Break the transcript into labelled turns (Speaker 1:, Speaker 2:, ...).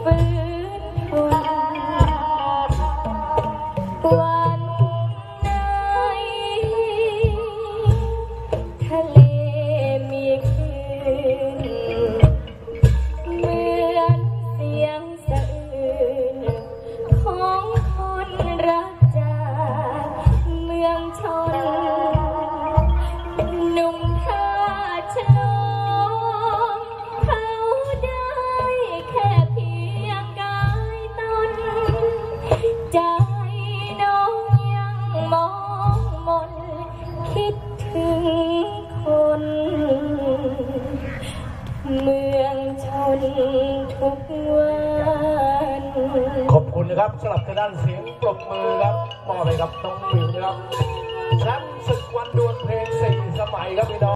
Speaker 1: open คน เมืองชนทุกวัน
Speaker 2: ขอบคุณนะครับสำหรับทางด้านเสียงปรบมือครับมอบให้กับน้องวิวนะครับรันศึกวันดวลเพลงสี่สมัยครับพี่น้อง